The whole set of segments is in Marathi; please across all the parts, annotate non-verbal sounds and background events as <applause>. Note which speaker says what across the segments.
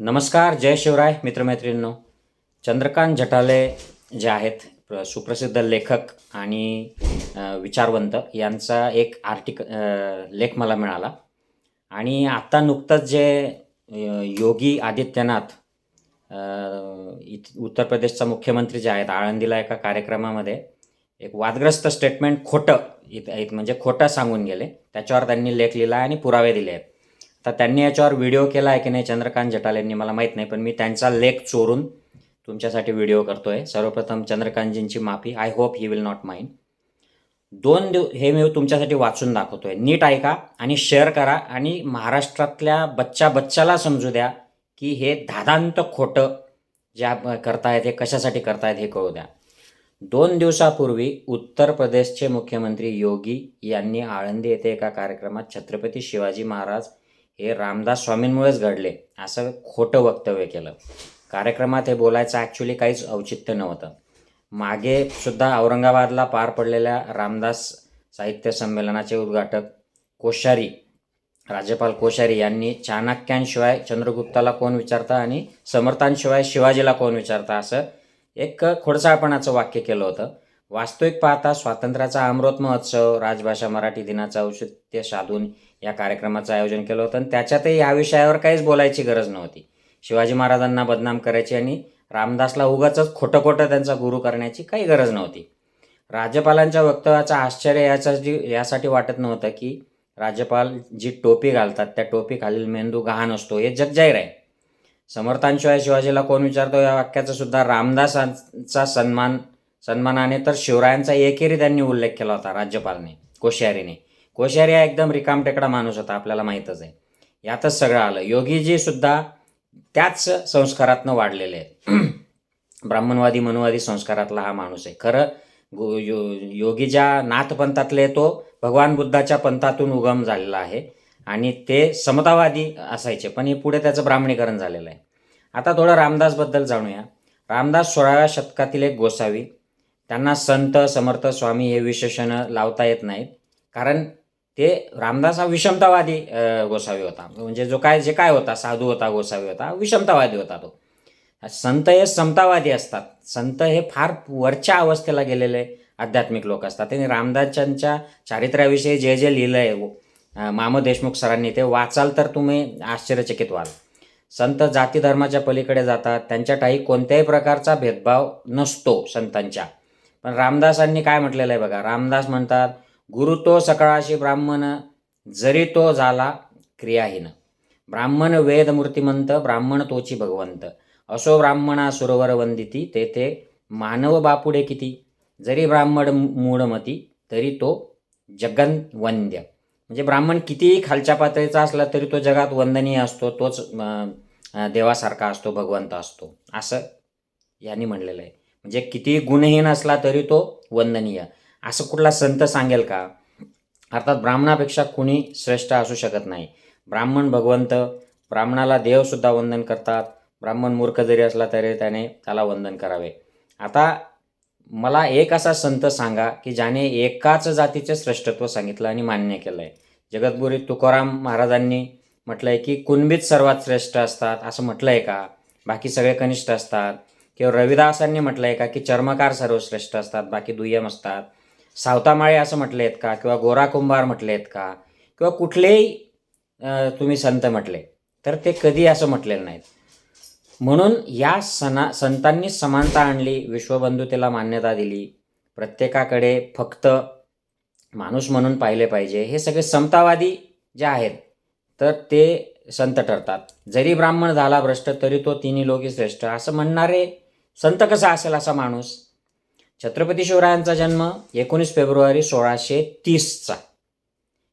Speaker 1: नमस्कार जय शिवराय मित्रमैत्रिणींनो. चंद्रकांत झटाले जे आहेत सुप्रसिद्ध लेखक आणि विचारवंत यांचा एक आर्टिक लेख मला मिळाला. आणि आत्ता नुकतंच जे योगी आदित्यनाथ उत्तर प्रदेशचा मुख्यमंत्री जे आहेत आळंदीला एका कार्यक्रमामध्ये एक वादग्रस्त स्टेटमेंट खोटं इत इत- म्हणजे खोटं सांगून गेले. त्याच्यावर त्यांनी लेख लिहिला आणि पुरावे दिले आहेत. तर त्यांनी याच्यावर व्हिडिओ केला आहे की नाही चंद्रकांत जटालेंनी मला माहीत नाही पण मी त्यांचा लेख चोरून तुमच्यासाठी व्हिडिओ करतो आहे सर्वप्रथम चंद्रकांतजींची माफी. I hope he will not mind दोन दिव हे मी तुमच्यासाठी वाचून दाखवतो आहे नीट ऐका आणि शेअर करा आणि महाराष्ट्रातल्या बच्चा बच्चाला समजू द्या की हे धादांत खोटं ज्या करतायत हे कशासाठी करतायत हे कळू द्या. दोन दिवसापूर्वी उत्तर प्रदेशचे मुख्यमंत्री योगी यांनी आळंदी येथे एका कार्यक्रमात छत्रपती शिवाजी महाराज हे रामदास स्वामींमुळेच घडले असं खोटं वक्तव्य केलं. कार्यक्रमात हे बोलायचं ॲक्च्युली काहीच औचित्य नव्हतं. मागे सुद्धा औरंगाबादला पार पडलेल्या रामदास साहित्य संमेलनाचे उद्घाटक कोश्यारी राज्यपाल कोश्यारी यांनी चाणक्यांशिवाय चंद्रगुप्ताला कोण विचारता आणि समर्थांशिवाय शिवाजीला कोण विचारता असं एक खोडसाळपणाचं वाक्य केलं होतं. वास्तविक पाहता स्वातंत्र्याचा अमृत महोत्सव राजभाषा मराठी दिनाचं औचित्य साधून या कार्यक्रमाचं आयोजन केलं होतं. आणि त्याच्यातही या विषयावर काहीच बोलायची गरज नव्हती. शिवाजी महाराजांना बदनाम करायची आणि रामदासला उगाच खोटं खोटं त्यांचा गुरु करण्याची काही गरज नव्हती. राज्यपालांच्या वक्तव्याचं आश्चर्य याचा जी यासाठी वाटत नव्हतं की राज्यपाल जी टोपी घालतात त्या टोपीखालील मेंदू गहाण असतो हे जगजाहीर आहे. समर्थांशिवाय शिवाजीला कोण विचारतो? या वाक्याचा सुद्धा रामदासांचा सन्मान सन्मानाने तर शिवरायांचा एकेरी त्यांनी उल्लेख केला होता राज्यपालने कोश्यारीने. कोश्यारी हा एकदम रिकामटेकडा माणूस होता आपल्याला माहीतच आहे. यातच सगळं आलं. योगीजीसुद्धा त्याच संस्कारातनं वाढलेले आहेत. <clears throat> ब्राह्मणवादी मनुवादी संस्कारातला हा माणूस आहे. खरं गो यो योगी ज्या नाथपंथातले तो भगवान बुद्धाच्या पंथातून उगम झालेला आहे. आणि ते समतावादी असायचे पण हे पुढे त्याचं ब्राह्मणीकरण झालेलं आहे. आता थोडं रामदासबद्दल जाणूया. रामदास सोळाव्या शतकातील एक गोसावी त्यांना संत समर्थ स्वामी हे विशेषणं लावता येत नाहीत. कारण ते रामदास हा विषमतावादी गोसावी होता. म्हणजे जो काय जे काय होता साधू होता गोसावी होता विषमतावादी होता तो. संत हे समतावादी असतात. संत हे फार वरच्या अवस्थेला गेलेले आध्यात्मिक लोक असतात. त्यांनी रामदासांच्या चारित्र्याविषयी जे जे लिहिलं आहे माम देशमुख सरांनी ते वाचाल तर तुम्ही आश्चर्यचकित व्हाल. संत जाती धर्माच्या पलीकडे जातात. त्यांच्यातही कोणत्याही प्रकारचा भेदभाव नसतो संतांच्या. पण रामदासांनी काय म्हटलेलं आहे बघा रामदास म्हणतात गुरु तो सकाळाशी ब्राह्मण जरी तो झाला क्रियाहीन. ब्राह्मण वेद मूर्तिमंत ब्राह्मण तोची भगवंत. असो ब्राह्मणा सुरवर वंदिती ते ते मानव बापुडे किती? जरी ब्राह्मण मूढमती तरी तो जगन वंद्य. म्हणजे ब्राह्मण कितीही खालच्या पातळीचा असला तरी तो जगात वंदनीय असतो तोच देवासारखा असतो भगवंत असतो. असं यांनी म्हणलेलं आहे. म्हणजे कितीही गुणहीन असला तरी तो वंदनीय. असं कुठला संत सांगेल का? अर्थात ब्राह्मणापेक्षा कुणी श्रेष्ठ असू शकत नाही. ब्राह्मण भगवंत ब्राह्मणाला देवसुद्धा वंदन करतात. ब्राह्मण मूर्ख जरी असला तरी त्याने त्याला वंदन करावे. आता मला एक असा संत सांगा की ज्याने एकाच जातीचे श्रेष्ठत्व सांगितलं आणि मान्य केलं आहे जगद्गुरी तुकाराम महाराजांनी म्हटलं आहे की कुणबीच सर्वात श्रेष्ठ असतात असं म्हटलं आहे का? बाकी सगळे कनिष्ठ असतात. किंवा रविदासांनी म्हटलं आहे का की चर्मकार सर्वश्रेष्ठ असतात बाकी दुय्यम असतात. सावतामाळे असं म्हटले आहेत का? किंवा गोरा कुंभार म्हटले आहेत का? किंवा कुठलेही तुम्ही संत म्हटले तर ते कधी असं म्हटलेलं नाहीत. म्हणून या सणा संतांनी समानता आणली विश्वबंधुतेला मान्यता दिली. प्रत्येकाकडे फक्त माणूस म्हणून पाहिले पाहिजे. हे सगळे समतावादी जे आहेत तर ते संत ठरतात. जरी ब्राह्मण झाला भ्रष्ट तरी तो तिन्ही लोकी श्रेष्ठ. असं म्हणणारे संत कसा असेल असा माणूस? छत्रपती शिवरायांचा जन्म एकोणीस फेब्रुवारी सोळाशे तीसचा.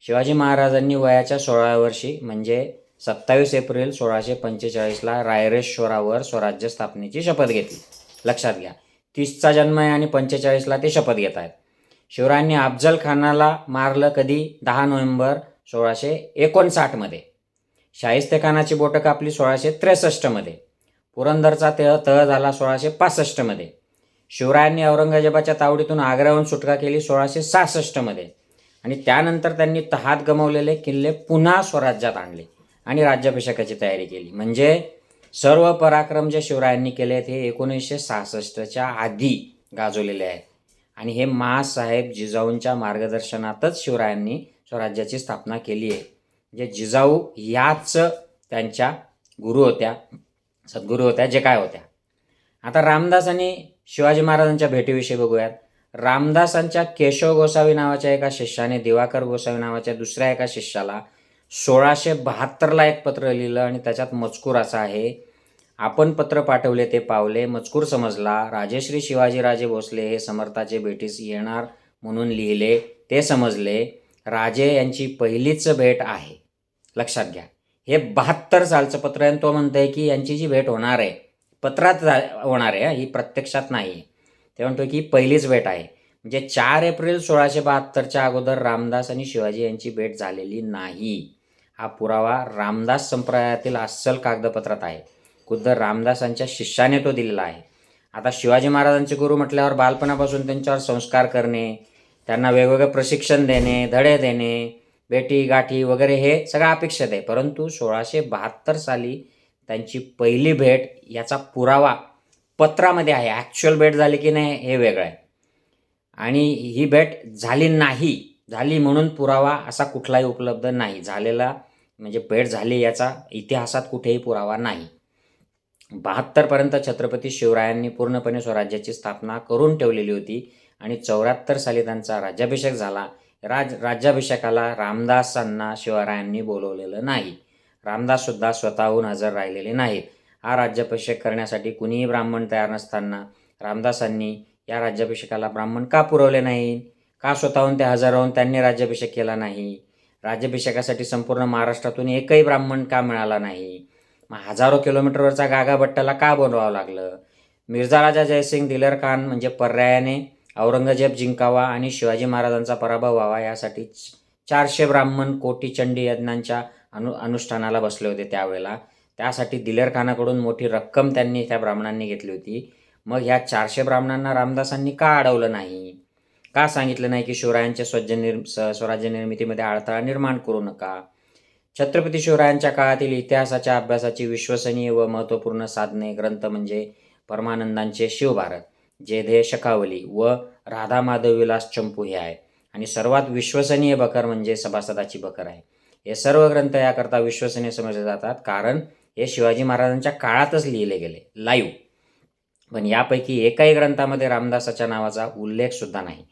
Speaker 1: शिवाजी महाराजांनी वयाच्या सोळाव्या वर्षी म्हणजे सत्तावीस एप्रिल सोळाशे पंचेचाळीसला रायरेश्वरावर स्वराज्य स्थापनेची शपथ घेतली. लक्षात घ्या तीसचा जन्म आहे आणि पंचेचाळीसला ते शपथ घेत आहेत. शिवरायांनी अफजल खानाला मारलं कधी? दहा नोव्हेंबर सोळाशे एकोणसाठमध्ये. शाहिस्ते खानाची बोटं कापली सोळाशे त्रेसष्टमध्ये. पुरंदरचा तह तह झाला सोळाशे पासष्टमध्ये शिवरायांनी औरंगजेबाच्या तावडीतून आग्र्याहून सुटका केली सोळाशे सहासष्टमध्ये आणि त्यानंतर त्यांनी तहात गमावलेले किल्ले पुन्हा स्वराज्यात आणले आणि राज्याभिषेकाची तयारी केली. म्हणजे सर्व पराक्रम जे शिवरायांनी केले आहेत हे एकोणीसशे सहासष्टच्या आधी गाजवलेले आहेत. आणि हे माँसाहेब जिजाऊंच्या मार्गदर्शनातच शिवरायांनी स्वराज्याची स्थापना केली आहे. म्हणजे जिजाऊ याच त्यांच्या गुरु होत्या. सद्गुरू होत्या जे काय होत्या. आता रामदास आणि शिवाजी महाराजांच्या भेटीविषयी बघूयात. रामदासांच्या केशव गोसावी नावाच्या एका शिष्याने दिवाकर गोसावी नावाच्या दुसऱ्या एका शिष्याला सोळाशे बहात्तरला एक पत्र लिहिलं आणि त्याच्यात मजकूर असा आहे आपण पत्र पाठवले ते पावले मजकूर समजला राजेश्री शिवाजीराजे भोसले हे समर्थाचे भेटीस येणार म्हणून लिहिले ते समजले राजे यांची पहिलीच भेट आहे. लक्षात घ्या. हे बहात्तर सालचं पत्र आहे आणि तो आहे की यांची जी भेट होणार आहे पत्रात होणार आहे ही प्रत्यक्षात नाही. आहे ते म्हणतो की पहिलीच भेट आहे. म्हणजे चार एप्रिल सोळाशे बहात्तरच्या अगोदर रामदास आणि शिवाजी यांची भेट झालेली नाही. हा पुरावा रामदास संप्रदायातील अस्सल कागदपत्रात आहे. खुद्द रामदासांच्या शिष्याने तो दिलेला आहे. आता शिवाजी महाराजांचे गुरु म्हटल्यावर बालपणापासून त्यांच्यावर संस्कार करणे त्यांना वेगवेगळे प्रशिक्षण देणे धडे देणे भेटी गाठी वगैरे हे सगळं अपेक्षित आहे. परंतु सोळाशे बहात्तर साली त्यांची पहिली भेट याचा पुरावा पत्रामध्ये आहे. ॲक्च्युअल भेट झाली की नाही हे वेगळं आहे. आणि ही भेट झाली नाही झाली म्हणून पुरावा असा कुठलाही उपलब्ध नाही. झालेला म्हणजे भेट झाली याचा इतिहासात कुठेही पुरावा नाही. बहात्तरपर्यंत छत्रपती शिवरायांनी पूर्णपणे स्वराज्याची स्थापना करून ठेवलेली होती आणि चौऱ्याहत्तर साली त्यांचा राज्याभिषेक झाला. राज राज्याभिषेकाला रामदासांना शिवरायांनी बोलवलेलं नाही. रामदाससुद्धा स्वतःहून हजर राहिलेले नाहीत. हा राज्याभिषेक करण्यासाठी कुणीही ब्राह्मण तयार नसताना रामदासांनी या राज्याभिषेकाला ब्राह्मण का पुरवले नाही? का स्वतःहून ते हजर राहून त्यांनी राज्याभिषेक केला नाही? राज्याभिषेकासाठी संपूर्ण महाराष्ट्रातून एकही ब्राह्मण का मिळाला नाही? मग हजारो किलोमीटरवरचा गागा भट्टाला का बनवावं लागलं? मिर्झा राजा जयसिंग दिलर खान म्हणजे पर्यायाने औरंगजेब जिंकावा आणि शिवाजी महाराजांचा पराभव व्हावा यासाठी च- चारशे ब्राह्मण कोटी चंडी यज्ञांच्या अनु अनुष्ठानाला बसले होते त्यावेळेला. त्यासाठी दिलेर खानाकडून मोठी रक्कम त्यांनी त्या ब्राह्मणांनी घेतली होती. मग ह्या चारशे ब्राह्मणांना रामदासांनी का अडवलं नाही? का सांगितलं नाही की शिवरायांच्या स्वज्य निर स्वराज्य निर्मितीमध्ये अडथळा निर्माण करू नका? छत्रपती शिवरायांच्या काळातील इतिहासाच्या अभ्यासाची विश्वसनीय व महत्त्वपूर्ण साधने ग्रंथ म्हणजे परमानंदांचे शिवभारत. जेधे शकावली व राधा माधव विलास चंपू हे आहे. आणि सर्वात विश्वसनीय बकर म्हणजे सभासदाची बकर आहे. हे सर्व ग्रंथ याकरता विश्वसनीय समजले जातात कारण हे शिवाजी महाराजांच्या काळातच लिहिले गेले. लाईव्ह पण यापैकी एकाही ग्रंथामध्ये रामदासाच्या नावाचा उल्लेख सुद्धा नाही.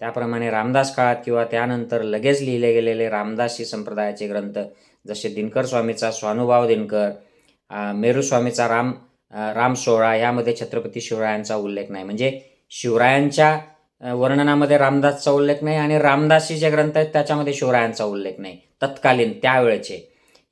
Speaker 1: त्याप्रमाणे रामदास काळात किंवा त्यानंतर लगेच लिहिले गेलेले रामदासी संप्रदायाचे ग्रंथ जसे दिनकर स्वामीचा स्वानुभाव दिनकर मेरुस्वामीचा मेरू स्वामीचा राम राम सोहळा यामध्ये छत्रपती शिवरायांचा उल्लेख नाही. म्हणजे शिवरायांच्या वर्णनामध्ये रामदासचा उल्लेख नाही आणि रामदासी जे ग्रंथ आहेत त्याच्यामध्ये शिवरायांचा उल्लेख नाही. तत्कालीन त्यावेळेचे.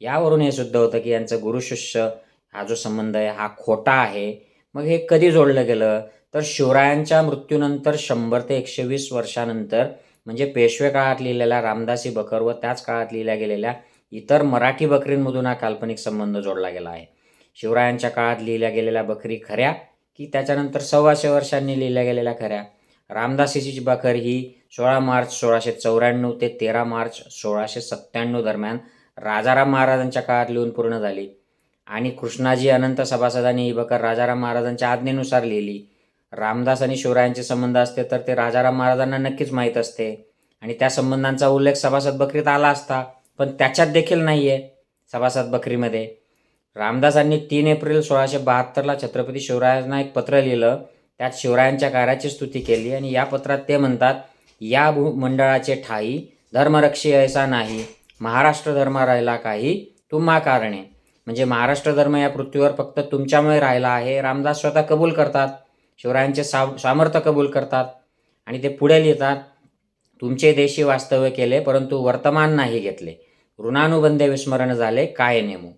Speaker 1: यावरून हे सिद्ध होतं की यांचं गुरुशिष्य हा जो संबंध आहे हा खोटा आहे. मग हे कधी जोडलं गेलं? तर शिवरायांच्या मृत्यूनंतर शंभर ते एकशे वीस वर्षानंतर म्हणजे पेशवे काळात लिहिलेल्या रामदासी बकर व त्याच काळात लिहिल्या गेलेल्या इतर मराठी बकरींमधून हा काल्पनिक संबंध जोडला गेला आहे. शिवरायांच्या काळात लिहिल्या गेलेल्या बकरी खऱ्या की त्याच्यानंतर सव्वाशे वर्षांनी लिहिल्या गेलेल्या खऱ्या. रामदासीची बखर ही सोळा मार्च सोळाशे चौऱ्याण्णव ते तेरा मार्च सोळाशे सत्त्याण्णव दरम्यान राजाराम महाराजांच्या काळात लिहून पूर्ण झाली. आणि कृष्णाजी अनंत सभासदांनी ही बखर राजाराम महाराजांच्या आज्ञेनुसार लिहिली. रामदास आणि शिवरायांचे संबंध असते तर ते राजाराम महाराजांना नक्कीच माहीत असते. आणि त्या संबंधांचा उल्लेख सभासद बकरीत आला असता पण त्याच्यात देखील नाही आहे सभासद बकरीमध्ये रामदासांनी तीन एप्रिल सोळाशे बहात्तरला छत्रपती शिवरायांना एक पत्र लिहिलं. त्यात शिवरायांच्या कार्याची स्तुती केली आणि या पत्रात ते म्हणतात या भू मंडळाचे ठाई धर्मरक्षी ऐसा नाही महाराष्ट्र धर्म राहिला काही तुम्हा कारणे. म्हणजे महाराष्ट्र धर्म या पृथ्वीवर फक्त तुमच्यामुळे राहिला आहे रामदास स्वतः कबूल करतात. शिवरायांचे साम सामर्थ्य कबूल करतात. आणि ते पुढे लिहितात तुमचे देशी वास्तव्य केले परंतु वर्तमान नाही घेतले. ऋणानुबंधे विस्मरण झाले काय नेमू?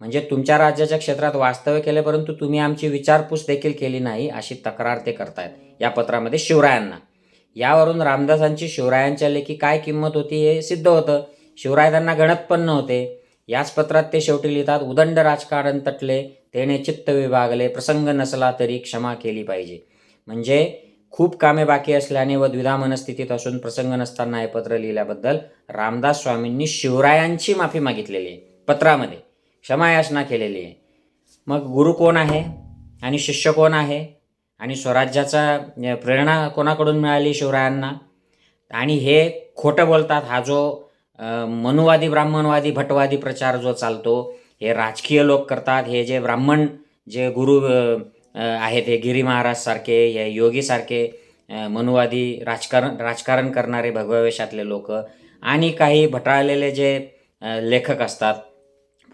Speaker 1: म्हणजे तुमच्या राज्याच्या क्षेत्रात वास्तव्य केले परंतु तुम्ही आमची विचारपूस देखील केली नाही अशी तक्रार ते करतायत. या पत्रामध्ये शिवरायांना. यावरून रामदासांची शिवरायांच्या लेखी काय किंमत होती हे सिद्ध होतं. शिवराय त्यांना गणत पण नव्हते याच पत्रात ते शेवटी लिहितात उदंड राजकारण तटले तेने चित्त विभागले प्रसंग नसला तरी क्षमा केली पाहिजे. म्हणजे खूप कामे बाकी असल्याने व द्विधा मनस्थितीत असून प्रसंग नसताना हे पत्र लिहिल्याबद्दल रामदास स्वामींनी शिवरायांची माफी मागितलेली आहे. पत्रामध्ये. क्षमायाचना केलेली आहे. मग गुरु कोण आहे? आणि शिष्य कोण आहे? आणि स्वराज्याचा प्रेरणा कोणाकडून मिळाली शिवरायांना? आणि हे खोटं बोलतात हा जो मनुवादी ब्राह्मणवादी भटवादी प्रचार जो चालतो हे राजकीय लोक करतात. हे जे ब्राह्मण जे गुरु आहेत हे गिरी महाराज सारखे हे योगीसारखे मनुवादी राजकारण राजकारण करणारे भगव्या वेशातले लोक आणि काही भटाळलेले जे लेखक असतात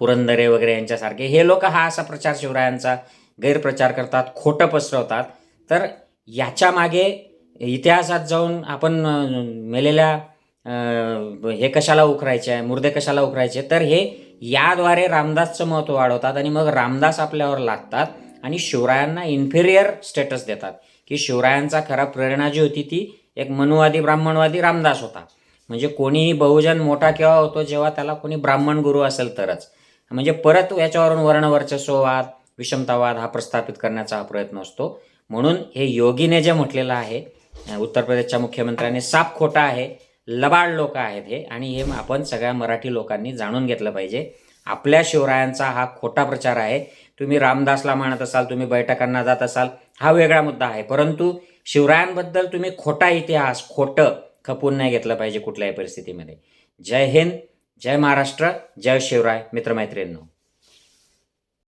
Speaker 1: पुरंदरे वगैरे यांच्यासारखे. हे लोक हा असा प्रचार शिवरायांचा गैरप्रचार करतात खोटं पसरवतात. तर याच्या मागे इतिहासात जाऊन आपण मेलेल्या हे कशाला उखरायचे आहे मुर्दे कशाला उखरायचे तर हे याद्वारे रामदासचं महत्त्व वाढवतात आणि मग रामदास आपल्यावर लागतात आणि शिवरायांना इन्फेरियर स्टेटस देतात. की शिवरायांचा खरा प्रेरणा जी होती ती एक मनुवादी ब्राह्मणवादी रामदास होता. म्हणजे कोणीही बहुजन मोठा केव्हा होतो जेव्हा त्याला कोणी ब्राह्मण गुरु असेल तरच. म्हणजे परत याच्यावरून वर्णवर्चस्ववाद विषमतावाद हा प्रस्थापित करण्याचा हा प्रयत्न असतो. म्हणून हे योगीने जे म्हटलेलं आहे उत्तर प्रदेशच्या मुख्यमंत्र्यांनी साप खोटा आहे लबाड लोक आहेत हे आणि हे आपण सगळ्या मराठी लोकांनी जाणून घेतलं पाहिजे. आपल्या शिवरायांचा हा खोटा प्रचार आहे. तुम्ही रामदासला मानत असाल तुम्ही बैठकांना जात असाल हा वेगळा मुद्दा आहे. परंतु शिवरायांबद्दल तुम्ही खोटा इतिहास खोटं खपून नाही घेतलं पाहिजे कुठल्याही परिस्थितीमध्ये. जय हिंद. जय महाराष्ट्र जय शिवराय मित्रमैत्रिणींनो.